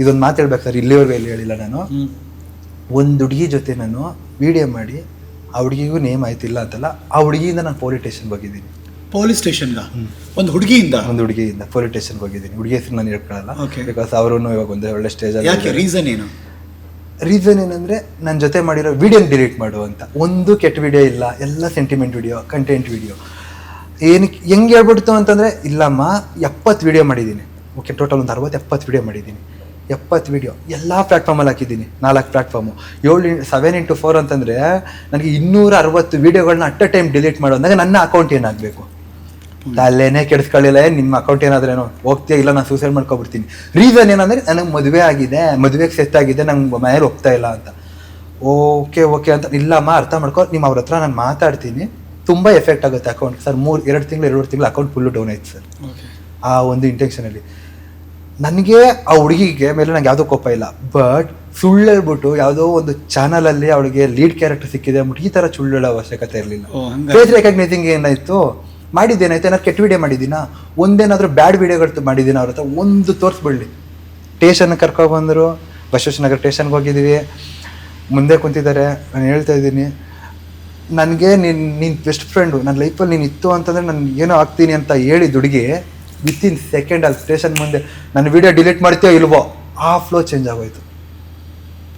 ಇದೊಂದು ಮಾತಾಡ್ಬೇಕಾದ್ರೆ ಸರ್ ಇಲ್ಲಿವರೆಗೂ ಎಲ್ಲಿ ಹೇಳಿಲ್ಲ ನಾನು. ಒಂದು ಹುಡುಗಿ ಜೊತೆ ನಾನು ವಿಡಿಯೋ ಮಾಡಿ ಆ ಹುಡುಗಿಗೂ ನೇಮ್ ಆಯ್ತಿಲ್ಲ ಅಂತಲ್ಲ ಆ ಹುಡುಗಿಯಿಂದ ನಾನು ಪೊಲೀಸ್ ಸ್ಟೇಷನ್ ಹೋಗಿದ್ದೀನಿ. ಪೊಲೀಸ್ ಸ್ಟೇಷನ್ಗ ಒಂದು ಹುಡುಗಿಯಿಂದ? ಒಂದು ಹುಡುಗಿಯಿಂದ ಪೊಲೀಸ್ ಸ್ಟೇಷನ್ ಹೋಗಿದ್ದೀನಿ. ಹುಡುಗಿ ಹೆಸರು ನಾನು ಹೇಳ್ಕೊಳ್ಳಲ್ಲ. ಬಿಕಾಸ್ ಅವರು ಇವಾಗ ಒಂದು ಒಳ್ಳೆ ಸ್ಟೇಜ್ ಯಾಕೆ? ರೀಸನ್ ಏನು? ರೀಸನ್ ಏನಂದ್ರೆ ನನ್ನ ಜೊತೆ ಮಾಡಿರೋ ವಿಡಿಯೋ ಡಿಲೀಟ್ ಮಾಡು ಅಂತ. ಒಂದು ಕೆಟ್ಟ ವಿಡಿಯೋ ಇಲ್ಲ ಎಲ್ಲ ಸೆಂಟಿಮೆಂಟ್ ವಿಡಿಯೋ ಕಂಟೆಂಟ್ ವಿಡಿಯೋ ಏನಕ್ಕೆ ಹೆಂಗೆ ಹೇಳ್ಬಿಡ್ತು ಅಂತಂದ್ರೆ ಇಲ್ಲಮ್ಮ ಎಪ್ಪತ್ತು ವಿಡಿಯೋ ಮಾಡಿದ್ದೀನಿ. ಓಕೆ ಟೋಟಲ್ ಒಂದು ಅರವತ್ತು ಎಪ್ಪತ್ತು ವಿಡಿಯೋ ಮಾಡಿದ್ದೀನಿ. ಎಪ್ಪತ್ತು ವಿಡಿಯೋ ಎಲ್ಲ ಪ್ಲ್ಯಾಟ್ಫಾರ್ಮಲ್ಲಿ ಹಾಕಿದ್ದೀನಿ. ನಾಲ್ಕು ಪ್ಲ್ಯಾಟ್ಫಾರ್ಮು ಏಳು ಸೆವೆನ್ ಇಂಟು ಫೋರ್ ಅಂತಂದರೆ ನನಗೆ ಇನ್ನೂರ ಅರವತ್ತು ವೀಡಿಯೋಗಳನ್ನ ಅಟ್ ಅ ಟೈಮ್ ಡಿಲೀಟ್ ಮಾಡೋ ಅಂದಾಗ ನನ್ನ ಅಕೌಂಟ್ ಏನಾಗಬೇಕು? ಅಲ್ಲೇನೇ ಕೆಡಿಸ್ಕೊಳ್ಳಿಲ್ಲ. ಏ, ನಿಮ್ಮ ಅಕೌಂಟ್ ಏನಾದ್ರೇನು? ಹೋಗ್ತೀಯ? ಇಲ್ಲ ನಾನು ಸೂಸೈಡ್ ಮಾಡ್ಕೊಬಿಡ್ತೀನಿ. ರೀಸನ್ ಏನಂದರೆ ನನಗೆ ಮದುವೆ ಆಗಿದೆ. ಮದುವೆಗೆ ಸೆಟ್ ಆಗಿದೆ. ನಂಗೆ ಮನೇಲಿ ಹೋಗ್ತಾ ಇಲ್ಲ ಅಂತ. ಓಕೆ ಓಕೆ ಅಂತ. ಇಲ್ಲಮ್ಮ ಅರ್ಥ ಮಾಡ್ಕೊ. ನಿಮ್ಮ ಅವ್ರ ಹತ್ರ ನಾನು ಮಾತಾಡ್ತೀನಿ. ತುಂಬ ಎಫೆಕ್ಟ್ ಆಗುತ್ತೆ ಅಕೌಂಟ್ ಸರ್ ಮೂರು ಎರಡು ತಿಂಗಳು ಎರಡು ತಿಂಗಳು ಅಕೌಂಟ್ ಫುಲ್ಲು ಡೌನ್ ಆಯ್ತು ಸರ್. ಆ ಒಂದು ಇಂಟೆನ್ಷನಲ್ಲಿ ನನಗೆ ಆ ಹುಡುಗಿಗೆ ಮೇಲೆ ನಂಗೆ ಯಾವುದೋ ಕೋಪ ಇಲ್ಲ. ಬಟ್ ಸುಳ್ಳು ಹೇಳ್ಬಿಟ್ಟು ಯಾವುದೋ ಒಂದು ಚಾನಲಲ್ಲಿ ಅವಳಿಗೆ ಲೀಡ್ ಕ್ಯಾರೆಕ್ಟರ್ ಸಿಕ್ಕಿದೆ ಅಂದ್ಬಿಟ್ಟು ಈ ತರ ಸುಳ್ಳು ಹೇಳೋ ಅವಶ್ಯಕತೆ ಇರಲಿಲ್ಲ? ಫೇಸ್ ರೆಕಗ್ನೈಸಿಂಗ್ ಏನಾಯ್ತು? ಮಾಡಿದ್ದೇನಾಯ್ತು ಏನಾದ್ರು ಕೆಟ್ಟ ವಿಡಿಯೋ ಮಾಡಿದ್ದೀನ? ಒಂದೇನಾದ್ರೂ ಬ್ಯಾಡ್ ವಿಡಿಯೋಗಳು ಮಾಡಿದ್ದೀನ ಅವ್ರ ಹತ್ರ? ಒಂದು ತೋರಿಸ್ಬಿಡ್ಲಿ. ಸ್ಟೇಷನ್ ಕರ್ಕೊಬಂದರು ಬಸವೇಶ್ವರ ಸ್ಟೇಷನ್ಗೆ ಹೋಗಿದ್ದೀವಿ. ಮುಂದೆ ಕುಂತಿದ್ದಾರೆ. ನಾನು ಹೇಳ್ತಾ ಇದ್ದೀನಿ. ನನಗೆ ನಿನ್ನ ನಿನ್ನ ಬೆಸ್ಟ್ ಫ್ರೆಂಡು ನನ್ನ ಲೈಫಲ್ಲಿ ನೀನು ಇತ್ತು ಅಂತಂದರೆ ನಾನು ಏನೋ ಆಗ್ತೀನಿ ಅಂತ ಹೇಳಿ ದುಡುಗಿ ವಿತಿನ್ ಸೆಕೆಂಡ್ ಅಲ್ಲಿ ಸ್ಟೇಷನ್ ಮುಂದೆ ನನ್ನ ವಿಡಿಯೋ ಡಿಲೀಟ್ ಮಾಡ್ತೀಯೋ ಇಲ್ವೋ, ಆ ಫ್ಲೋ ಚೇಂಜ್ ಆಗೋಯ್ತು.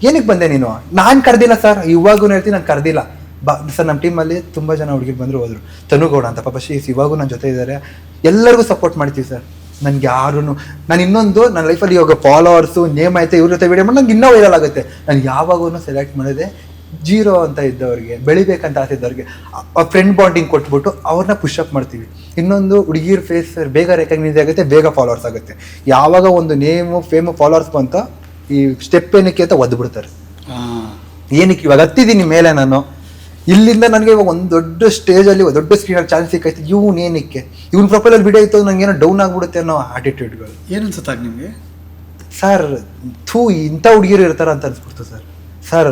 ಏನಕ್ಕೆ ಬಂದೆ ನೀನು? ನಾನು ಕರೆದಿಲ್ಲ ಸರ್ ಇವಾಗೂ ಹೇಳ್ತೀನಿ, ನಾನು ಕರೆದಿಲ್ಲ. ಬಾ ಸರ್ ನಮ್ಮ ಟೀಮಲ್ಲಿ ತುಂಬ ಜನ ಹುಡುಗಿರು ಬಂದರು, ಹೋದರು. ತನುಗೌಡ ಅಂತ, ಪಾಪ ಶೀಸ್, ಇವಾಗೂ ನನ್ನ ಜೊತೆ ಇದ್ದಾರೆ ಎಲ್ಲರಿಗೂ ಸಪೋರ್ಟ್ ಮಾಡ್ತೀವಿ ಸರ್ ನನಗೆ ಯಾರೂ ನಾನು ಇನ್ನೊಂದು ನನ್ನ ಲೈಫಲ್ಲಿ ಇವಾಗ ಫಾಲೋವರ್ಸು ನೇಮ್ ಐತೆ, ಇವ್ರ ಜೊತೆ ವಿಡಿಯೋ ಮಾಡಿ ನಂಗೆ ಇನ್ನೂ ವೈರಲ್ ಆಗುತ್ತೆ. ನಾನು ಯಾವಾಗೂ ಸೆಲೆಕ್ಟ್ ಮಾಡಿದೆ. ಜೀರೋ ಅಂತ ಇದ್ದವ್ರಿಗೆ ಬೆಳಿಬೇಕಂತ ಆಸೆ ಇದ್ದವ್ರಿಗೆ ಫ್ರೆಂಡ್ ಬಾಂಡಿಂಗ್ ಕೊಟ್ಬಿಟ್ಟು ಅವ್ರನ್ನ ಪುಷ್ ಅಪ್ ಮಾಡ್ತೀವಿ. ಇನ್ನೊಂದು ಹುಡುಗಿರ್ ಫೇಸ್ ಬೇಗ ರೆಕಗ್ನೈಸ್ ಆಗುತ್ತೆ ಬೇಗ ಫಾಲೋವರ್ಸ್ ಆಗುತ್ತೆ. ಯಾವಾಗ ಒಂದು ನೇಮು ಫೇಮ್ ಫಾಲೋವರ್ಸ್ ಬಂತ ಈ ಸ್ಟೆಪ್ ಏನಕ್ಕೆ ಅಂತ ಒದ್ದು ಬಿಡ್ತಾರೆ ಏನಕ್ಕೆ ಇವಾಗ ಹತ್ತಿದ್ದೀನಿ ಮೇಲೆ ನಾನು. ಇಲ್ಲಿಂದ ನನಗೆ ಇವಾಗ ಒಂದು ದೊಡ್ಡ ಸ್ಟೇಜಲ್ಲಿ ದೊಡ್ಡ ಸ್ಕ್ರೀನಲ್ಲಿ ಚಾನ್ಸ್ ಸಿಕ್ಕೈತೆ ಇವನು ಏನಕ್ಕೆ? ಇವನ್ ಪ್ರೊಫೈಲಲ್ಲಿ ವಿಡಿಯೋ ಇತ್ತು ನಂಗೆ ಏನೋ ಡೌನ್ ಆಗ್ಬಿಡುತ್ತೆ ಅನ್ನೋ ಆಟಿಟ್ಯೂಡ್ಗಳು ಏನು ನಿಮ್ಗೆ? ಸರ್ ಥೂ ಇಂಥ ಹುಡುಗಿರು ಇರ್ತಾರ ಅಂತ ಅನ್ಸ್ಬಿಡ್ತು ಸರ್ ಸರ್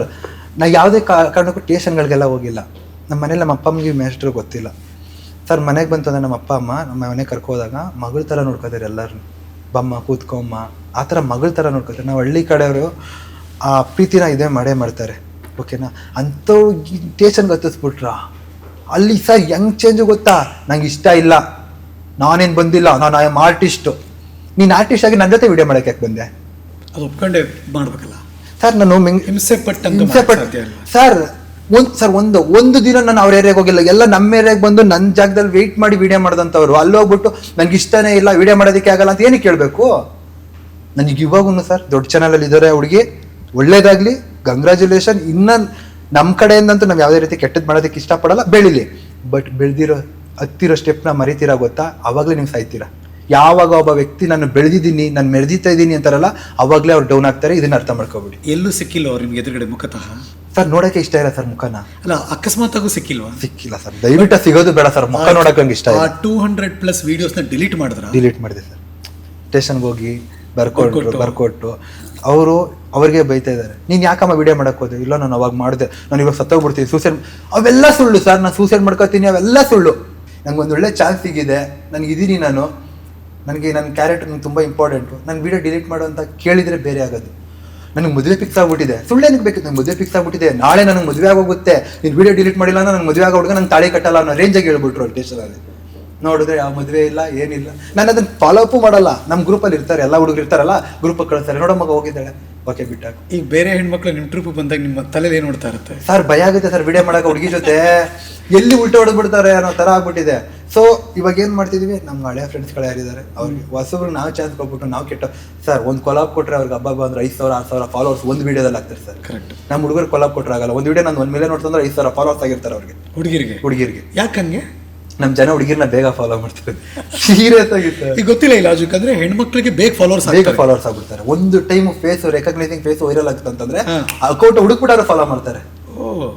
ನಾ ಯಾವುದೇ ಕಾರಣಕ್ಕೂ ಟೇಷನ್ಗಳಿಗೆಲ್ಲ ಹೋಗಿಲ್ಲ. ನಮ್ಮ ಮನೇಲಿ ನಮ್ಮ ಅಪ್ಪ ಅಮ್ಮಗೆ ಗೊತ್ತಿಲ್ಲ. ಸರ್ ಮನೆಗೆ ಬಂತು ಅಂದರೆ ನಮ್ಮ ಅಪ್ಪ, ಅಮ್ಮ, ನಮ್ಮ ಮನೆಗೆ ಕರ್ಕೋದಾಗ ಮಗಳ ಥರ ನೋಡ್ಕೋತಾರೆ ಎಲ್ಲರೂ ಬಮ್ಮ ಕೂತ್ಕೊಮ್ಮ ಆ ಥರ ಮಗಳ ಥರ ನೋಡ್ಕೋತಾರೆ. ನಾವು ಹಳ್ಳಿ ಕಡೆಯವರು ಆ ಪ್ರೀತಿನ ಇದೇ ಮಾಡೇ ಮಾಡ್ತಾರೆ. ಓಕೆನಾ ಅಂಥವ್ರು ಟೇಷನ್ ಗೊತ್ತಿಸ್ಬಿಟ್ರಾ? ಅಲ್ಲಿ ಸರ್ ಹೆಂಗ್ ಚೇಂಜ್ ಗೊತ್ತಾ? ನಂಗೆ ಇಷ್ಟ ಇಲ್ಲ. ನಾನೇನು ಬಂದಿಲ್ಲ. ನಾನು ಆಮ್ ಆರ್ಟಿಸ್ಟು ನೀನು ಆರ್ಟಿಸ್ಟ್ ಆಗಿ ನನ್ನ ಜೊತೆ ವಿಡಿಯೋ ಮಾಡಕ್ಕೆ ಯಾಕೆ ಬಂದೆ? ಅದು ಒಪ್ಕೊಂಡೆ ಮಾಡ್ಬೇಕಲ್ಲ. ಸರ್ ನಾನು ಹಿಂಸೆ ಸರ್ ಒಂದು ಸರ್ ಒಂದು ಒಂದು ದಿನ ನಾನು ಅವ್ರ ಏರಿಯಾಗೆ ಹೋಗಿಲ್ಲ. ಎಲ್ಲ ನಮ್ಮ ಏರಿಯಾಗೆ ಬಂದು ನನ್ನ ಜಾಗದಲ್ಲಿ ವೆಯ್ಟ್ ಮಾಡಿ ವಿಡಿಯೋ ಮಾಡಿದಂಥವ್ರು ಅಲ್ಲಿ ಹೋಗ್ಬಿಟ್ಟು ನನಗೆ ಇಷ್ಟನೇ ಇಲ್ಲ ವಿಡಿಯೋ ಮಾಡೋದಕ್ಕೆ ಆಗಲ್ಲ ಅಂತ ಏನಕ್ಕೆ ಕೇಳಬೇಕು ನನಗೆ ಇವಾಗೂ ಸರ್ ದೊಡ್ಡ ಚಾನಲಲ್ಲಿ ಇದ್ದಾರೆ ಹುಡುಗಿ. ಒಳ್ಳೇದಾಗಲಿ ಕಂಗ್ರ್ಯಾಚುಲೇಷನ್ ಇನ್ನೂ ನಮ್ಮ ಕಡೆಯಿಂದಂತೂ ನಾವು ಯಾವುದೇ ರೀತಿ ಕೆಟ್ಟದ್ದು ಮಾಡೋದಕ್ಕೆ ಇಷ್ಟಪಡಲ್ಲ ಬೆಳಿಲಿ. ಬಟ್ ಬೆಳೆದಿರೋ ಹತ್ತಿರೋ ಸ್ಟೆಪ್ನ ಮರಿತೀರಾ ಗೊತ್ತಾ? ಅವಾಗಲೇ ನೀವು ಸಾಯ್ತೀರಾ? ಯಾವಾಗ ಒಬ್ಬ ವ್ಯಕ್ತಿ ನಾನು ಬೆಳೆದಿದ್ದೀನಿ ನಾನು ಮೆರೆದಿತಾ ಇದ್ದೀನಿ ಅಂತಾರಲ್ಲ ಅವಾಗಲೇ ಅವ್ರು ಡೌನ್ ಆಗ್ತಾರೆ ಇದನ್ನ ಅರ್ಥ ಮಾಡ್ಕೋಬಿಡಿ. ಎಲ್ಲೂ ಸಿಕ್ಕಿಲ್ಲ ಅವ್ರು ನಿಮ್ಗೆ ಎದುರುಗಡೆ ಮುಖತಃ? ಸರ್ ನೋಡಕ್ಕೆ ಇಷ್ಟ ಇಲ್ಲ ಸರ್ ಮುಖನ. ಅಲ್ಲ ಅಕಸ್ಮಾತ್ ಆಗು ಸಿಕ್ಕಿಲ್ವಾ? ಸಿಕ್ಕಿಲ್ಲ ಸರ್. ದಯವಿಟ್ಟು ಸಿಗೋದು ಬೇಡ ಸರ್ ಮುಖ ನೋಡಕ್ ನಂಗೆ ಇಷ್ಟ ಆ ಇಲ್ಲ ಟೂ ಹಂಡ್ರೆಡ್ ಪ್ಲಸ್ ವೀಡಿಯೋಸ್ನ ಡಿಲೀಟ್ ಮಾಡಿದ್ರ? ಡಿಲೀಟ್ ಮಾಡಿದೆ ಸರ್. ಸ್ಟೇಷನ್ಗೆ ಹೋಗಿ ಬರ್ಕೊಟ್ಟು. ಬರ್ಕೊಟ್ಟು ಅವರು ಅವ್ರಿಗೆ ಬೈತಾ ಇದ್ದಾರೆ. ನೀನು ಯಾಕಮ್ಮ ವಿಡಿಯೋ ಮಾಡಕ್ ಹೋದೆ? ಇಲ್ಲ ನಾನು ಅವಾಗ ಮಾಡಿದೆ. ನಾನು ಇವಾಗ ಸತ್ತೋಗ್ಬಿಡ್ತೀನಿ. ಸೂಸೈಡ್ ಅವೆಲ್ಲ ಸುಳ್ಳು ಸರ್. ನಾನು ಸೂಸೈಡ್ ಮಾಡ್ಕೋತೀನಿ ಅವೆಲ್ಲ ಸುಳ್ಳು. ನಂಗೆ ಒಂದು ಒಳ್ಳೆ ಚಾನ್ಸ್ ಸಿಗಿದೆ. ನನಗೆ ಇದೀನಿ ನಾನು. ನನಗೆ ನನ್ನ ಕ್ಯಾರೆಕ್ಟರ್ ನಂಗೆ ತುಂಬ ಇಂಪಾರ್ಟೆಂಟು ನಾನು ವಿಡಿಯೋ ಡಿಲೀಟ್ ಮಾಡು ಅಂತ ಕೇಳಿದರೆ ಬೇರೆ ಆಗೋದು. ನನಗೆ ಮದುವೆ ಫಿಕ್ಸ್ ಆಗ್ಬಿಟ್ಟಿದೆ. ನನಗೆ ಬೇಕು? ನನಗೆ ಮದುವೆ ಫಿಕ್ಸ್ ಆಗ್ಬಿಟ್ಟಿದೆ. ನಾಳೆ ನನಗೆ ಮದುವೆ ಆಗೋಗುತ್ತೆ. ನೀನು ವಿಡಿಯೋ ಡಿಲೀಟ್ ಮಾಡಿಲ್ಲ ನನಗೆ ಮದುವೆ ಆಗೋ ಹುಡುಗ ನಂಗೆ ತಾಳಿ ಕಟ್ಟಲ್ಲ ಅನ್ನೋ ರೇಂಜಾಗಿ ಹೇಳ್ಬಿಟ್ರು ಸ್ಟೇಷನಲ್ಲಿ ನೋಡಿದ್ರೆ ಯಾವ ಮದುವೆ ಇಲ್ಲ ಏನಿಲ್ಲ. ನಾನು ಅದನ್ನು ಫಾಲೋ ಅಪ್ ಮಾಡಲ್ಲ. ನಮ್ಮ ಗ್ರೂಪಲ್ಲಿ ಇರ್ತಾರೆ ಎಲ್ಲ ಹುಡುಗರು ಇರ್ತಾರಲ್ಲ ಗ್ರೂಪ್ ಕಳಿಸ್ತಾರೆ. ನೋಡೋ ಮಗ ಹೋಗಿದ್ದಾಳೆ. ಓಕೆ ಬಿಟ್ಟಾಗ ಈಗ ಬೇರೆ ಹೆಣ್ಮಕ್ಳು ನಿಮ್ಮ ಟ್ರಿಪ್ ಬಂದಾಗ ನಿಮ್ಮ ತಲೆಯಲ್ಲಿ ಏನು ನೋಡ್ತಾ ಇರುತ್ತೆ? ಸರ್ ಭಯ ಆಗುತ್ತೆ. ಸರ್ ವಿಡಿಯೋ ಮಾಡೋಕೆ ಹುಡುಗಿ ಜೊತೆ. ಎಲ್ಲಿ ಉಲ್ಟ ಹೊಡೆದ್ಬಿಡ್ತಾರೆ ಅನ್ನೋ ಥರ ಆಗ್ಬಿಟ್ಟಿದೆ. ಸೊ ಇವಾಗ ಏನು ಮಾಡ್ತಿದೀವಿ? ನಮ್ಮ ಹಳೆಯ ಫ್ರೆಂಡ್ಸ್ಗಳು ಯಾರಿದ್ದಾರೆ? ಅವ್ರಿಗೆ ಹೊಸಬ್ರು ನಾವು ಚಾನ್ಸ್ ಕೊಟ್ಬಿಟ್ಟು ನಾವು ಕೆಟ್ಟ ಸರ್ ಒಂದು ಕೊಲಾಬ್ ಕೊಟ್ರೆ ಅವ್ರಿಗೆ ಹಬ್ಬ ಅಂದ್ರೆ ಐದು ಸಾವಿರ ಆರು ಸಾವಿರ ಫಾಲೋವರ್ಸ್ ಒಂದು ವೀಡಿಯೋದಲ್ಲಿ ಆಗ್ತಾರೆ ಸರ್ ಕರೆಕ್ಟ್ ನಮ್ಮ ಹುಡುಗರು ಕೊಲಾಬ್ ಕೊಟ್ಟರೆ ಆಗಲ್ಲ. ಒಂದು ವಿಡಿಯೋ ನಾನು ಒಂದು ಮೇಲೆ ನೋಡ್ತಂದ್ರೆ ಐದು ಸಾವಿರ ಫಾಲೋವರ್ಸ್ ಆಗಿರ್ತಾರೆ ಅವ್ರಿಗೆ. ಹುಡುಗಿರಿಗೆ? ಹುಡುಗಿರಿಗೆ. ಯಾಕಂಗೆ ನಮ್ಮ ಜನ ಹುಡುಗಿರ್ನ ಬೇಗ ಫಾಲೋ ಮಾಡ್ತಾರೆ. ಸೀರಿಯಸ್ ಆಗಿತ್ತು ಈಗ ಗೊತ್ತಿಲ್ಲ ಇಲ್ಲ ಲಾಜಿಕ್ ಅಂದ್ರೆ ಹೆಣ್ಮಕ್ಳಿಗೆ ಬೇಗ ಫಾಲೋವರ್ಸ್ ಬೇಗ ಫಾಲೋರ್ಸ್ ಫಾಲೋವರ್ಸ್ ಆಗ್ಬಿಡ್ತಾರೆ. ಒಂದು time face recognising face viral ಆಗುತ್ತೆ ಅಂತಂದ್ರೆ ಹಾ. ಅಕೌಂಟ್ ಹುಡುಕ್ಬಿಟ್ಟಾರು ಫಾಲೋ ಮಾಡ್ತಾರೆ.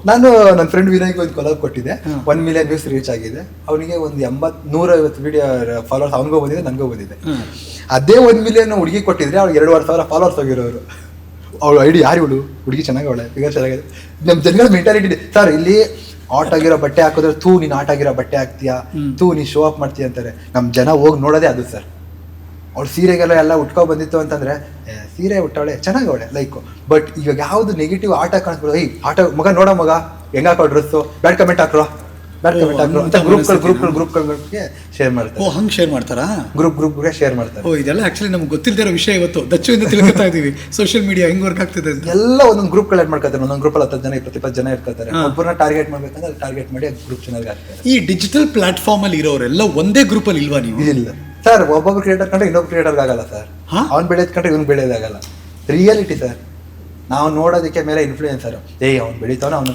ನಾನು ನನ್ನ ಫ್ರೆಂಡ್ ವಿನಯ್ಗೆ ಒಂದು ಕೊಲಾಬ್ ಕೊಟ್ಟಿದ್ದೆ. ಒನ್ ಮಿಲಿಯನ್ ವ್ಯೂಸ್ ರೀಚ್ ಆಗಿದೆ. ಅವನಿಗೆ ಒಂದು ಎಂಬತ್ ನೂರೈವತ್ತು ವಿಡಿಯೋ ಫಾಲೋವರ್ಸ್ ಅವನಿಗೂ ಬಂದಿದೆ ನನಗೂ ಬಂದಿದೆ. ಅದೇ ಒಂದು ಮಿಲಿಯನ್ ಹುಡುಗಿ ಕೊಟ್ಟಿದ್ರೆ ಅವ್ಳು ಎರಡುವರೆ ಸಾವಿರ ಫಾಲೋವರ್ಸ್ ಹೋಗಿರೋರು. ಅವಳು ಐಡಿ ಯಾರು ಇವಳು? ಹುಡುಗಿ ಚೆನ್ನಾಗಿ ಅವಳೆ ಫಿಗರ್ ಚೆನ್ನಾಗಿದೆ. ನಮ್ಮ ಜನಗಳ ಮೆಂಟಾಲಿಟಿ ಸರ್ ಇಲ್ಲಿ ಆಟ್ ಆಗಿರೋ ಬಟ್ಟೆ ಹಾಕಿದ್ರೆ ತೂ ನೀನು ಆಟ್ ಆಗಿರೋ ಬಟ್ಟೆ ಹಾಕ್ತೀಯಾ? ತೂ ನೀನು ಶೋ ಅಪ್ ಮಾಡ್ತೀಯ? ಅಂತಾರೆ. ನಮ್ಮ ಜನ ಹೋಗಿ ನೋಡೋದೇ ಅದು ಸರ್ ಅವ್ಳು ಸೀರೆಗೆಲ್ಲ ಎಲ್ಲ ಉಟ್ಕೊ ಬಂದಿತ್ತು ಅಂತಂದ್ರೆ ಸೀರೆ ಉಟ್ಟವಳೆ ಚೆನ್ನಾಗವಳೆ ಲೈಕ್ ಬಟ್ ಇವಾಗ ಯಾವ್ದು ನೆಗೆಟಿವ್ ಆಟ ಕಾಣಿಸ್ಬೋದು ಈ ಆಟ ಮಗ ನೋಡೋ ಮಗ ಹೆಂಗ ಹಾಕೋ ಡ್ರೆಸ್ಸು ಬ್ಯಾಡ್ ಕಮೆಂಟ್ ಹಾಕ್ರೋ ಬ್ಯಾಡ್ ಕಮೆಂಟ್ ಹಾಕ್ರೋ. ಅಂತ ಗ್ರೂಪ್ಗಳು? ಗ್ರೂಪ್ಗಳು ಗ್ರೂಪ್ಗಳಿಗೆ ಶೇರ್ ಓ ಹಂಗ್ ಶೇರ್ ಮಾಡ್ತಾರಾ? ಗ್ರೂಪ್ ಗ್ರೂಪ್ಗೆ ಶೇರ್ ಮಾಡ್ತಾರೆ. ಓ ಇದೆಲ್ಲ ಆಕ್ಚುಲಿ ನಮ್ಗೆ ಇರೋ ವಿಷಯ ಇವತ್ತು. ದಚ್ಚುವಿಂದ ತಿಳ್ಕೊತಾ ಇದೀವಿ. ಸೋಷಿಯಲ್ ಮೀಡಿಯಾ ಹೆಂಗ್ ವರ್ಕ್ ಆಗ್ತಿದೆ ಎಲ್ಲ ಒಂದೊಂದು ಗ್ರೂಪ್ಗಳು ಆಡ್ ಮಾಡ್ಕೊತಾರೆ. ಒಂದೊಂದು ಗ್ರೂಪಲ್ಲಿ ಹತ್ತು ಜನ ಇಪ್ಪತ್ತು ಇಪ್ಪತ್ತು ಜನ ಇರ್ತಾರೆ. ಒಬ್ಬರನ್ನ ಟಾರ್ಗೆಟ್ ಮಾಡ್ಬೇಕಂದ್ರೆ ಟಾರ್ಗೆಟ್ ಮಾಡಿ ಗ್ರೂಪ್ ಚೆನ್ನಾಗಿ ಆಗ್ತಾರೆ ಈ ಡಿಜಿಟಲ್ ಪ್ಲಾಟ್ಫಾರ್ಮ್ ಅಲ್ಲಿ ಇರೋರೆಲ್ಲ ಒಂದೇ ಗ್ರೂಪ್ ಅಲ್ಲಿ ಇಲ್ವಾ ನೀವು? ಇಲ್ಲ. ಸರ್ ಒಬ್ಬೊಬ್ಬ ಕ್ರಿಯೇಟರ್ ಕಂಡ್ರೆ ಇನ್ನೊಬ್ಬ ಕ್ರಿಯೇಟರ್ ಆಗಲ್ಲ ಸರ್ ಹಾ? ಅವ್ನು ಬೆಳೆಯೋದು ಕಂಡ್ರೆ ಇವ್ನು ಬೆಳೆಯೋದಾಗಲ್ಲ ರಿಯಾಲಿಟಿ ಸರ್ ನಾವು ನೋಡೋದಕ್ಕೆ ಮೇಲೆ ಇನ್ಫ್ಲೂಯೆನ್ಸರ್ ಏಯ್ ಅವ್ನು ಬೆಳಿತವನು ಅವನು.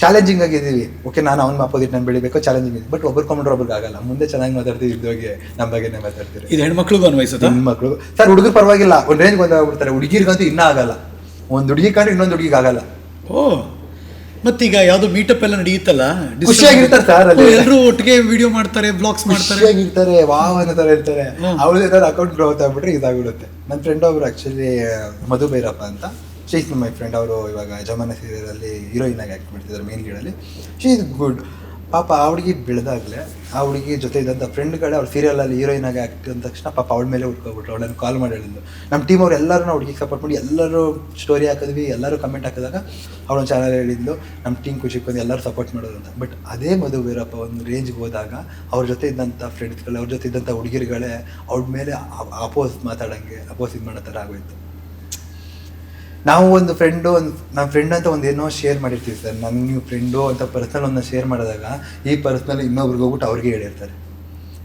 ಚಾಲೆಂಜಿಂಗ್ ಆಗಿದ್ದೀವಿ ಓಕೆ ನಾನು ಅವ್ನ ಅಪೋಸಿಟ್ ನಾನು ಬೆಳಿಬೇಕು ಚಾಲೆಂಜಿಂಗ್ ಇದೆ ಬಟ್ ಒಬ್ರು ಕೊಂಡ್ರೆ ಒಬ್ರಿಗೆ ಆಗಲ್ಲ. ಮುಂದೆ ಚೆನ್ನಾಗಿ ಮಾತಾಡ್ತೀವಿ ಇದ್ದೋಗಿ ನಮ್ಮ ಬಗ್ಗೆನೇ ಮಾತಾಡ್ತೀವಿ ಇದು ಹೆಣ್ಮಕ್ಳಿಗೂ ಅನ್ವಯಿಸುತ್ತೆ? ಹೆಣ್ಮಕ್ಳು ಸರ್ ಹುಡುಗರು ಪರವಾಗಿಲ್ಲ. ಒಂದು ರೇಂಜ್ ಬಂದಾಗ್ಬಿಡ್ತಾರೆ. ಹುಡುಗಿರ್ಗಂತೂ ಇನ್ನೂ ಆಗಲ್ಲ. ಒಂದು ಹುಡುಗಿ ಕಂಡ್ರೆ ಇನ್ನೊಂದು ಹುಡುಗಿಗೆ ಆಗಲ್ಲ. ಓ. ಮತ್ತೀಗ ಯಾವ್ದು ಮೀಟಪ್ ಎಲ್ಲ ನಡೆಯುತ್ತಲ್ಲ ಖುಷಿಯಾಗಿರ್ತಾರೆ sir ಅಲ್ಲಿ. ಎಲ್ಲರೂ ಒಟ್ಟಿಗೆ ವಿಡಿಯೋ ಮಾಡ್ತಾರೆ ಬ್ಲಾಗ್ಸ್ ಮಾಡ್ತಾರೆ. ಖುಷಿಯಾಗಿರ್ತಾರೆ ವಾವ್ ಅನ್ನೋ ಥರ ಇರ್ತಾರೆ. ಅವ್ರದ್ದು ಏನಾದ್ರು ಅಕೌಂಟ್ ಗ್ರೋತ್ ಆಗ್ಬಿಟ್ರೆ ಇದಾಗ್ಬಿಡುತ್ತೆ. ನನ್ನ ಫ್ರೆಂಡ್ ಒಬ್ರು ಆಕ್ಚುಲಿ ಮಧು ಭೈರಪ್ಪ ಅಂತ. ಶೀಸ್ ಮೈ ಫ್ರೆಂಡ್ ಅವರು ಇವಾಗ ಸೀರಿಯಲ್ ಅಲ್ಲಿ ಹೀರೋಯಿನ್ ಆಗಿ ಆಕ್ಟ್ ಮಾಡ್ತಿದ್ದಾರೆ ಮೇನ್ ಗೀಡಲ್ಲಿ ಶೀ ಇಸ್ ಗುಡ್ ಪಾಪ ಆ ಹುಡುಗಿ ಬೆಳೆದಾಗಲೇ ಆ ಹುಡುಗಿ ಜೊತೆ ಇದ್ದಂಥ ಫ್ರೆಂಡ್ಗಳೇ ಅವ್ಳು ಸೀರಿಯಲಲ್ಲಿ ಹೀರೋಯಿನ್ ಆಗಿ ಅಂದ ತಕ್ಷಣ ಪಾಪ ಅವಳ ಮೇಲೆ ಹುಡ್ಕೊಬಿಟ್ರು. ಅವಳನ್ನು ಕಾಲ್ ಮಾಡಿ ಹೇಳಿದ್ದು ನಮ್ಮ ಟೀಮ್ ಅವ್ರು ಎಲ್ಲರೂ ನಾವು ಹುಡುಗಿ ಸಪೋರ್ಟ್ ಮಾಡಿ ಎಲ್ಲರೂ ಸ್ಟೋರಿ ಹಾಕಿದ್ವಿ, ಎಲ್ಲರೂ ಕಮೆಂಟ್ ಹಾಕಿದಾಗ ಅವಳೊಂದು ಚಾನಲ್ ಹೇಳಿದ್ಲು ನಮ್ಮ ಟೀಮ್ ಖುಷಿಗೆ ಬಂದು ಎಲ್ಲರೂ ಸಪೋರ್ಟ್ ಮಾಡೋದು ಅಂತ. ಬಟ್ ಅದೇ ಮಧು ವೀರಪ್ಪ ಒಂದು ರೇಂಜ್ಗೆ ಹೋದಾಗ ಅವ್ರ ಜೊತೆ ಇದ್ದಂಥ ಫ್ರೆಂಡ್ಸ್ಗಳು ಅವ್ರ ಜೊತೆ ಇದ್ದಂಥ ಹುಡುಗಿರುಗಳೇ ಅವ್ರ ಮೇಲೆ ಅಪೋಸ್ ಮಾತಾಡೋಂಗೆ ಅಪೋಸ್ ಇದು ಮಾಡೋ ಥರ ಆಗೋಯ್ತು. ನಾವು ಒಂದು ಫ್ರೆಂಡು ಒಂದು ನಮ್ಮ ಫ್ರೆಂಡ್ ಅಂತ ಒಂದು ಏನೋ ಶೇರ್ ಮಾಡಿರ್ತೀವಿ ಸರ್ ನಮ್ಗೆ ನೀವು ಫ್ರೆಂಡು ಅಂತ ಪರ್ಸನಲ್ ಒಂದು ಶೇರ್ ಮಾಡಿದಾಗ ಈ ಪರ್ಸನಲ್ ಇನ್ನೊಬ್ರಿಗೆ ಹೋಗ್ಬಿಟ್ಟು ಅವ್ರಿಗೆ ಹೇಳಿರ್ತಾರೆ.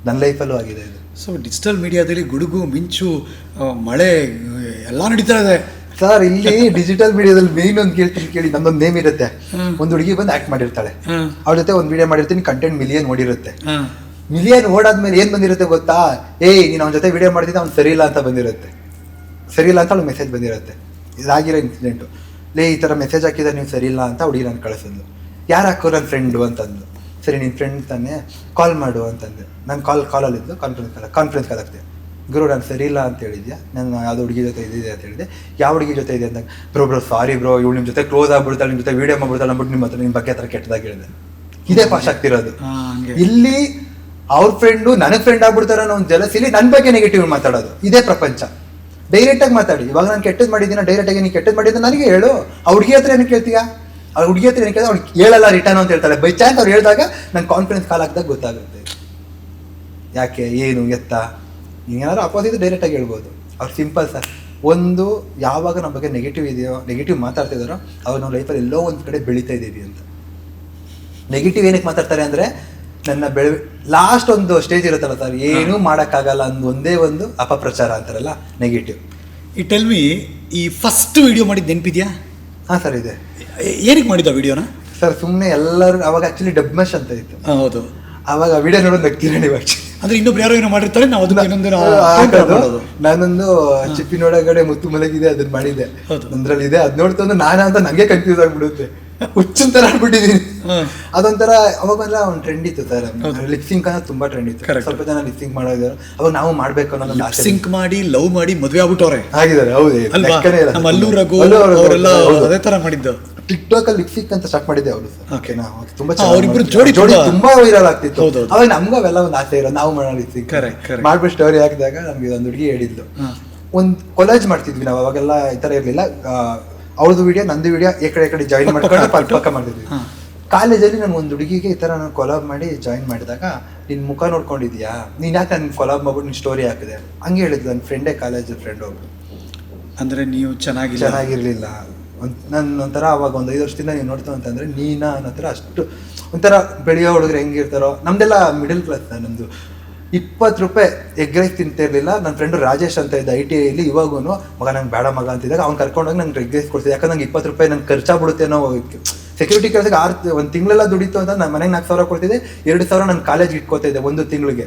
ನನ್ನ ಲೈಫಲ್ಲೂ ಆಗಿದೆ ಇದು. ಸೊ ಡಿಜಿಟಲ್ ಮೀಡಿಯಾದಲ್ಲಿ ಗುಡುಗು ಮಿಂಚು ಮಳೆ ಎಲ್ಲ ನಡೀತಾ ಇದೆ. ಸರ್ ಇಲ್ಲಿ ಡಿಜಿಟಲ್ ಮೀಡಿಯಾದಲ್ಲಿ ಮೇನ್ ಒಂದು ಕೇಳ್ತೀನಿ ಕೇಳಿ ನಮ್ದೊಂದು ನೇಮ್ ಇರುತ್ತೆ. ಒಂದು ಹುಡುಗಿ ಬಂದು ಆ್ಯಕ್ಟ್ ಮಾಡಿರ್ತಾಳೆ. ಅವ್ರ ಜೊತೆ ಒಂದು ವಿಡಿಯೋ ಮಾಡಿರ್ತೀನಿ ಕಂಟೆಂಟ್ ಮಿಲಿಯನ್ ಓಡಿರುತ್ತೆ. ಮಿಲಿಯನ್ ಓಡಾದ್ಮೇಲೆ ಏನು ಬಂದಿರುತ್ತೆ ಗೊತ್ತಾ? ಏಯ್ ನೀನು ಅವನ ಜೊತೆ ವಿಡಿಯೋ ಮಾಡಿದ್ದೆ ಅವ್ನು ಸರಿ ಇಲ್ಲ ಅಂತ ಬಂದಿರುತ್ತೆ. ಸರಿ ಇಲ್ಲ ಅಂತ ಅವ್ಳು ಮೆಸೇಜ್ ಬಂದಿರುತ್ತೆ. ಇದಾಗಿರೋ ಇನ್ಸಿಡೆಂಟು ಲೇ ಈ ಥರ ಮೆಸೇಜ್ ಹಾಕಿದ್ರೆ ನೀವು ಸರಿ ಇಲ್ಲ ಅಂತ ಹುಡುಗಿ ನಾನು ಕಳಿಸಿದ್ಲು. ಯಾರು ಹಾಕೋ ನನ್ನ ಫ್ರೆಂಡು ಅಂತಂದು ಸರಿ ನಿನ್ನ ಫ್ರೆಂಡ್ ತಾನೇ ಕಾಲ್ ಮಾಡು ಅಂತಂದೆ. ನಾನು ಕಾಲ್ ಕಾಲಲ್ಲಿದ್ದು ಕಾನ್ಫರೆನ್ಸ್ ಕಾಲ ಕಾನ್ಫರೆನ್ಸ್ ಕಾಲ್ ಹಾಕ್ತೆ ಗುರು ನಾನು ಸರಿ ಇಲ್ಲ ಅಂತ ಹೇಳಿದ್ಯಾ? ನಾನು ಯಾವುದೋ ಹುಡುಗಿ ಜೊತೆ ಇದೆಯಾ ಅಂತ ಹೇಳಿದೆ. ಯಾವ ಹುಡುಗಿ ಜೊತೆ ಇದೆ ಅಂತ ಬ್ರೋ ಬ್ರೋ ಸಾರಿ ಬ್ರೋ ಇವಳು ನಿಮ್ಮ ಜೊತೆ ಕ್ಲೋಸ್ ಆಗ್ಬಿಡ್ತಾಳೆ ನಿಮ್ಮ ಜೊತೆ ವೀಡಿಯೋ ಮಾಡ್ಬಿಡ್ತಾಳೆ ಅಂದ್ಬಿಟ್ಟು ನಿಮ್ಮ ಹತ್ರ ನಿಮ್ಮ ಬಗ್ಗೆ ಹತ್ರ ಕೆಟ್ಟದಾಗಿ ಹೇಳಿದೆ. ಇದೇ ಪಾಸ್ ಆಗ್ತಿರೋದು. ಇಲ್ಲಿ ಅವ್ರ ಫ್ರೆಂಡು ನನಗೆ ಫ್ರೆಂಡ್ ಆಗ್ಬಿಡ್ತಾರೆ ಅನ್ನೋ ಒಂದು ಜಲಸಿಲಿ ನನ್ನ ಬಗ್ಗೆ ನೆಗೆಟಿವ್ ಮಾತಾಡೋದು. ಇದೇ ಪ್ರಪಂಚ. ಡೈರೆಕ್ಟ್ ಆಗಿ ಮಾತಾಡಿ. ಇವಾಗ ನಾನು ಕೆಟ್ಟದ್ ಮಾಡಿದ್ದೀನಿ? ಡೈರೆಕ್ಟ್ ಆಗಿ ನೀನು ಕೆಟ್ಟದ್ ಮಾಡಿದ್ದು ನನಗೆ ಹೇಳು. ಆ ಹುಡುಗಿ ಹತ್ರ ಏನಕ್ಕೆ ಕೇಳ್ತೀಯಾ? ಆ ಹುಡುಗಿ ಹತ್ರ ಏನಕ್ಕೆ ಕೇಳಿದ್ರೆ ಅವ್ಳಿಗೆ ಹೇಳಲ್ಲ ರಿಟರ್ನ್ ಅಂತ ಹೇಳ್ತಾಳೆ. ಬೈ ಚಾನ್ಸ್ ಅವ್ರು ಹೇಳಿದಾಗ ನಂಗೆ ಕಾನ್ಫಿಡೆನ್ಸ್ ಕಾಲ್ ಹಾಕಿದಾಗ ಗೊತ್ತಾಗುತ್ತೆ. ಯಾಕೆ? ಏನು? ಎತ್ತ? ಏನಾದ್ರು ಅಪೋಸಿಟ್ ಡೈರೆಕ್ಟ್ ಆಗಿ ಹೇಳ್ಬೋದು. ಅವ್ರು ಸಿಂಪಲ್ ಸರ್ ಒಂದು, ಯಾವಾಗ ನಮ್ಮ ಬಗ್ಗೆ ನೆಗೆಟಿವ್ ಇದೆಯೋ ನೆಗೆಟಿವ್ ಮಾತಾಡ್ತಿದಾರೋ ಅವ್ರು ನಾವು ಲೈಫಲ್ಲಿ ಎಲ್ಲೋ ಒಂದು ಕಡೆ ಬೆಳೀತಾ ಇದ್ದೀವಿ ಅಂತ. ನೆಗೆಟಿವ್ ಏನಕ್ಕೆ ಮಾತಾಡ್ತಾರೆ ಅಂದರೆ ನನ್ನ ಬೆಳೆ ಲಾಸ್ಟ್ ಒಂದು ಸ್ಟೇಜ್ ಇರುತ್ತಲ್ಲ ಸರ್ ಏನೂ ಮಾಡೋಕ್ಕಾಗಲ್ಲ ಅಂದ್ ಒಂದೇ ಒಂದು ಅಪಪ್ರಚಾರ ಅಂತಾರಲ್ಲ ನೆಗೆಟಿವ್ ಈ ಟೆಲ್ ಮಿ ಈ ಫಸ್ಟ್ ವಿಡಿಯೋ ಮಾಡಿದ್ದು ನೆನಪಿದೆಯಾ? ಹಾಂ ಸರ್ ಇದೆ. ಏನಕ್ಕೆ ಮಾಡಿದ್ದ ವಿಡಿಯೋನ ಸರ್ ಸುಮ್ಮನೆ ಎಲ್ಲರೂ ಅವಾಗ ಆ್ಯಕ್ಚುಲಿ ಡಬ್ ಮಶ್ ಅಂತ ಇತ್ತು. ಹೌದು. ಅವಾಗ ವಿಡಿಯೋ ನೋಡೋದು ನಗ್ತೀರ ನೀವು ಆ್ಯಕ್ಚುಲಿ ಅಂದ್ರೆ ಇನ್ನೊಬ್ರು ಯಾರೋ ಏನೋ ಮಾಡಿರ್ತಾರೆ ನಾವು ಅದನ್ನ ಇನ್ನೊಂದು ನಾನೊಂದು ಚಿಪ್ಪಿನೊಳಗಡೆ ಮುತ್ತು ಮಲಗಿದೆ ಅದನ್ನ ಮಾಡಿದ್ದೆ. ಅದ್ರಲ್ಲಿ ಇದೆ. ಅದ್ ನೋಡ್ತಾ ನಾನು ಅಂತ ನಂಗೆ ಕನ್ಫ್ಯೂಸ್ ಆಗ್ಬಿಡುತ್ತೆ. ಹುಚ್ಚಿನ ತರ ಆಗ್ಬಿಟ್ಟಿದೀನಿ. ಹ್ಮ್. ಅದೊಂಥರ ಅವಾಗೆಲ್ಲ ಒಂದು ಟ್ರೆಂಡ್ ಇತ್ತು ಸರ್ ಲಿಪ್ಸಿಂಕ್ ಅನ್ನೋದು ತುಂಬಾ ಟ್ರೆಂಡ್ ಇತ್ತು. ಸ್ವಲ್ಪ ಜನ ಲಿಪ್ಸಿಂಗ್ ಮಾಡೋದು ಅವಾಗ ನಾವು ಮಾಡ್ಬೇಕು ಅನ್ನೋ ಸಿಂಕ್ ಮಾಡಿ ಲವ್ ಮಾಡಿ ಮದುವೆ ಆಗ್ಬಿಟ್ಟವ್ರೆ. ಆಗಿದ್ದಾರೆ ಹೌದು ಅಲ್ಲೂ ರಘು ಅವರೆಲ್ಲ ಅದೇ ತರ ಮಾಡಿದ್ದು. ಟಿಕ್ಟಾಕ್ ಅಲ್ಲಿ ಲಿಪ್ಸಿಕ್ ಅಂತ ಸ್ಟಾರ್ಟ್ ಮಾಡಿದ್ದೆ ಅವರು ಓಕೆನಾ? ತುಂಬಾ ಅವರಿಬ್ರು ಜೋಡಿ ಜೋಡಿ ತುಂಬಾ- ವೈರಲ್ ಆಗ್ತಿತ್ತು. ಅವಾಗ ನಮ್ಗೂ ಅವೆಲ್ಲ ಒಂದು ಆಸೆ ಇರೋ ನಾವು ಮಾಡೋಣ ಲಿಪ್ಸಿಕ್. ಮಾಡ್ಬಿಟ್ಟು ಸ್ಟೋರಿ ಹಾಕಿದಾಗ ನಮ್ಗೆ ಒಂದು ಹುಡುಗಿ ಹೇಳಿದ್ಲು. ಒಂದು ಕೊಲಾಜ್ ಮಾಡ್ತಿದ್ವಿ ನಾವು ಅವಾಗೆಲ್ಲ ಈ ತರ ಇರ್ಲಿಲ್ಲ. ಅವ್ರದ್ದು ವಿಡಿಯೋ ನಂದು ವಿಡಿಯೋ ಈ ಕಡೆ ಈ ಕಡೆ ಜಾಯಿನ್ ಮಾಡ್ಕೊಂಡು? ಪಕ್ಕ ಮಾಡಿದ್ವಿ ಕಾಲೇಜಲ್ಲಿ ನಾನು ಒಂದು ಹುಡುಗಿಗೆ ಈ ಥರ ನಾನು ಕೊಲಾಬ್ ಮಾಡಿ ಜಾಯಿನ್ ಮಾಡಿದಾಗ ನಿನ್ನ ಮುಖ ನೋಡ್ಕೊಂಡಿದ್ಯಾ ನೀನು ಯಾಕೆ ನನ್ನ ಕೊಲಾಬ್ ಮಾಡ್ಬಿಟ್ಟು ನಿನ್ನ ಸ್ಟೋರಿ ಹಾಕಿದೆ? ಹಂಗೆ ಹೇಳಿದ್ದು ನನ್ನ ಫ್ರೆಂಡೇ ಕಾಲೇಜ್ ಫ್ರೆಂಡ್ ಒಬ್ರು ಅಂದ್ರೆ ನೀವು ಚೆನ್ನಾಗಿಲ್ಲ? ಚೆನ್ನಾಗಿರಲಿಲ್ಲ. ಒಂದು ನನ್ನ ಒಂಥರ ಅವಾಗ ಒಂದು ಐದು ವರ್ಷದಿಂದ ನೀವು ನೋಡ್ತಾ ಅಂತಂದರೆ ನೀನಾ ಅನ್ನೋ ಥರ ಅಷ್ಟು ಒಂಥರ ಬೆಳೆಯೋ ಹುಡುಗರು ಹೆಂಗಿರ್ತಾರೋ ನಮ್ದೆಲ್ಲ ಮಿಡಲ್ ಕ್ಲಾಸ್ ನಮ್ದು. ಇಪ್ಪತ್ತು ರೂಪಾಯಿ ಎಗ್ ರೈಸ್ ತಿಂತಿರಲಿಲ್ಲ. ನನ್ನ ಫ್ರೆಂಡು ರಾಜೇಶ್ ಅಂತ ಇದ್ದ ಐ ಟಿ ಐಲಿ ಇವಾಗೂ ಮಗ, ನಂಗೆ ಬೇಡ ಮಗ ಅಂತಿದ್ದಾಗ ಅವ್ನು ಕರ್ಕೊಂಡೋಗಿ ನಂಗೆ ಎಗ್ ರೈಸ್ ಕೊಡ್ತಿದ್ದೆ ಯಾಕಂದ್ರೆ ನಂಗೆ ಇಪ್ಪತ್ತು ರೂಪಾಯಿ ನಂಗೆ ಖರ್ಚಾಗ್ಬಿಡುತ್ತೆ ಅನ್ನೋ ಸೆಕ್ಯೂರಿಟಿ ಕೆಲಸಕ್ಕೆ ಆರು ಒಂದು ತಿಂಗಳೆಲ್ಲ ದುಡಿತು ಅಂತ ನಾನು ಮನೆಗೆ ನಾಲ್ಕು ಸಾವಿರ ಕೊಡ್ತಿದ್ದೆ. ಎರಡು ಸಾವಿರ ನಾನು ಕಾಲೇಜ್ಗೆ ಇಟ್ಕೋತಿದ್ದೆ ಒಂದು ತಿಂಗಳಿಗೆ.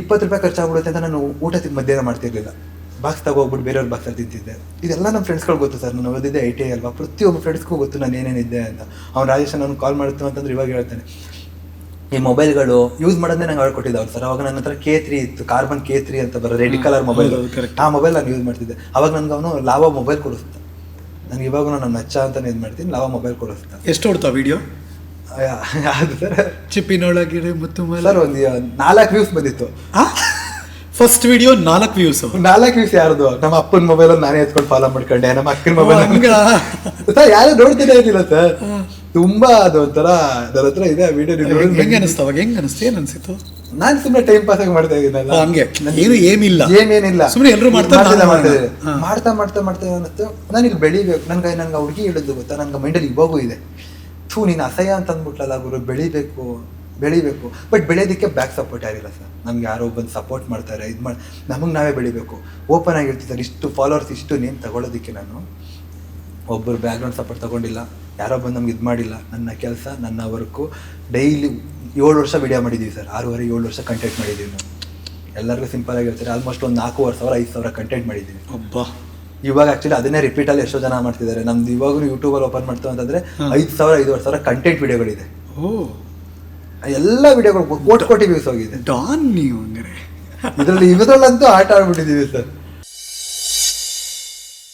ಇಪ್ಪತ್ತು ರೂಪಾಯಿ ಖರ್ಚಾಗ್ಬಿಡುತ್ತೆ ಅಂತ ನಾನು ಊಟ ತಿಂದು ಮಧ್ಯಾಹ್ನ ಮಾಡ್ತಿರ್ಲಿಲ್ಲ. ಬಾಕ್ಸ್ ತಗೋಗ್ಬಿಟ್ಟು ಬೇರೆಯವ್ರ ಬಾಕ್ಸಲ್ಲಿ ತಿಂತಿದ್ದೆ. ಇದೆಲ್ಲ ನಮ್ಮ ಫ್ರೆಂಡ್ಸ್ಗಳು ಗೊತ್ತು ಸರ್. ನಾನು ಓದಿದ್ದೆ ಐ ಟಿ ಐ ಅಲ್ವಾ? ಪ್ರತಿಯೊಬ್ಬ ಫ್ರೆಂಡ್ಸ್ಗೂ ಗೊತ್ತು ನಾನು ಏನೇನಿದ್ದೆ ಅಂತ. ಅವ್ನು ರಾಜೇಶ್ ನಾನು ಕಾಲ್ ಮಾಡ್ತು ಅಂತಂದ್ರೆ ಇವಾಗ ಹೇಳ್ತಾನೆ. ಈ ಮೊಬೈಲ್ಗಳು ಯೂಸ್ ಮಾಡೋದೇ ನಂಗೆ ಹೇಳ್ಕೊಟ್ಟಿದ್ದೆ ಅವ್ರು ಸರ್ ಅವಾಗ ನನ್ನ ಹತ್ರ ಕೆ ತ್ರೀ ಇತ್ತು ಕಾರ್ಬನ್ ಕೆ ತ್ರೀ ಅಂತ ಬರೋ ರೆಡ್ ಕಲರ್ ಮೊಬೈಲ್. ಆ ಮೊಬೈಲ್ ನಾನು ಯೂಸ್ ಮಾಡ್ತಿದ್ದೆ. ಅವಾಗ ನನಗೆ ಅವನು ಲಾವಾ ಮೊಬೈಲ್ ಕೊಡಿಸ್ತ ನನಗೆ ಇವಾಗ ನನ್ನ ನಚ್ಚ ಅಂತ ಇದು ಮಾಡ್ತೀನಿ ಲಾವಾ ಮೊಬೈಲ್ ಕೊಡಿಸ್ತಾ ಎಷ್ಟು ಹೊಡ್ತಾ ವಿಡಿಯೋ ಯಾವುದು ಸರ್ ಚಿಪ್ಪಿನೊಳಗಿಡೆ ಮತ್ತು ಸರ್ ಒಂದು ನಾಲ್ಕು ವ್ಯೂಸ್ ಬಂದಿತ್ತು. ಫಸ್ಟ್ ವಿಡಿಯೋ ನಾಲ್ಕ್ ವ್ಯೂಸ್ ನಾಲ್ಕ್ ವ್ಯೂಸ್ ಯಾರ್ದು? ನಮ್ಮ ಅಪ್ಪನ ಮೊಬೈಲ್ ನಾನೇ ಎತ್ಕೊಂಡು ಫಾಲೋ ಮಾಡ್ಕೊಂಡೆ ನಮ್ಮ ಅಕ್ಕನ ಮೊಬೈಲ್ ಸರ್ ಯಾರು ನೋಡ್ತಿದ್ದೇ ಇದಿಲ್ಲ ಸರ್. ತುಂಬಾ ಅದು ಒಂಥರ ನನ್ನ ಹತ್ರ ಇದೆ ವಿಡಿಯೋ ಹೆಂಗೆ ಅನಿಸ್ತು ಅವಾಗ? ಹೆಂಗ್ ಅನಿಸ್ತು? ಏನ್ ಅನ್ಸಿತ್ತು? ನಾನು ಸುಮ್ಮನೆ ಟೈಮ್ ಪಾಸ್ ಆಗಿ ಮಾಡ್ತಾ ಇದ್ದೀನಲ್ಲ ಏನಿಲ್ಲ ಹಂಗೆ. ಏನು ಏನಿಲ್ಲ. ಏನೇನಿಲ್ಲ. ಸುಮ್ಮನೆ ಎಲ್ಲರೂ ಮಾಡ್ತಾ ನಾನು. ಮಾಡ್ತಾ ಮಾಡ್ತಾ ಮಾಡ್ತಾ ಅನ್ನಿಸ್ತು ನಾನು ಇಲ್ಲಿ ಬೆಳಿಬೇಕು. ನನಗೆ ನಂಗೆ ಹುಡುಗಿ ಹೇಳಿದ್ದು ಗೊತ್ತಾ? ನಂಗೆ ಮೈಂಡಲ್ಲಿ ಇವಾಗೂ ಇದೆ. ಥೂ ನೀನು ಅಸಹ್ಯ ಅಂತ ಅಂದ್ಬಿಟ್ಲಲ್ಲ ಗುರು ಬೆಳಿಬೇಕು. ಬೆಳಿಬೇಕು. ಬಟ್ ಬೆಳೆಯೋದಕ್ಕೆ ಬ್ಯಾಕ್ ಸಪೋರ್ಟ್ ಯಾರಿಲ್ಲ ಸರ್ ನಮ್ಗೆ ಯಾರೋ ಬಂದು ಸಪೋರ್ಟ್ ಮಾಡ್ತಾರೆ ಇದು ಮಾಡಿ ನಮಗೆ ನಾವೇ ಬೆಳಿಬೇಕು. ಓಪನ್ ಆಗಿರ್ತೀವಿ ಸರ್ ಇಷ್ಟು ಫಾಲೋವರ್ಸ್ ಇಷ್ಟು ನೇಮ್ ತಗೊಳ್ಳೋದಕ್ಕೆ ನಾನು ಒಬ್ಬರು ಬ್ಯಾಕ್ಗ್ರೌಂಡ್ ಸಪೋರ್ಟ್ ತಗೊಂಡಿಲ್ಲ. ಯಾರೋ ಬಂದು ನಮ್ಗೆ ಇದು ಮಾಡಿಲ್ಲ. ನನ್ನ ಕೆಲಸ ನನ್ನ ವರ್ಕು ಡೈಲಿ ಏಳು ವರ್ಷ ವಿಡಿಯೋ ಮಾಡಿದ್ದೀವಿ ಸರ್ ಆರೂವರೆ ಏಳು ವರ್ಷ ಕಂಟೆಂಟ್ ಮಾಡಿದ್ದೀವಿ ನಾವು. ಎಲ್ಲರಿಗೂ ಸಿಂಪಲ್ ಆಗಿರ್ತಾರೆ ಆಲ್ಮೋಸ್ಟ್ ಒಂದು ನಾಲ್ಕೂವರೆ ಸಾವಿರ ಐದು ಸಾವಿರ ಕಂಟೆಂಟ್ ಮಾಡಿದ್ದೀವಿ ಒಬ್ಬ ಇವಾಗ ಆಕ್ಚುಲಿ ಅದನ್ನೇ ರಿಪೀಟಲ್ಲಿ ಎಷ್ಟೋ ಜನ ಮಾಡ್ತಿದ್ದಾರೆ. ನಮ್ದು ಇವಾಗೂ ಯೂಟ್ಯೂಬಲ್ಲಿ ಓಪನ್ ಮಾಡ್ತೇವೆ ಅಂತಂದರೆ. ಐದು ಸಾವಿರ ಐದುವರೆ ಸಾವಿರ ಕಂಟೆಂಟ್ ವಿಡಿಯೋಗಳಿದೆ ಓ. ಎಲ್ಲ ವಿಡಿಯೋಗಳು ಕೋಟಿ ಕೋಟಿ ವ್ಯೂಸ್ ಹೋಗಿದೆ. ಡಾನ್ ನೀವು ಅಂದರೆ. ಇದರಲ್ಲಿ ಇವರಲ್ಲಂತೂ ಆಟ ಆಡ್ಬಿಟ್ಟಿದ್ದೀವಿ ಸರ್.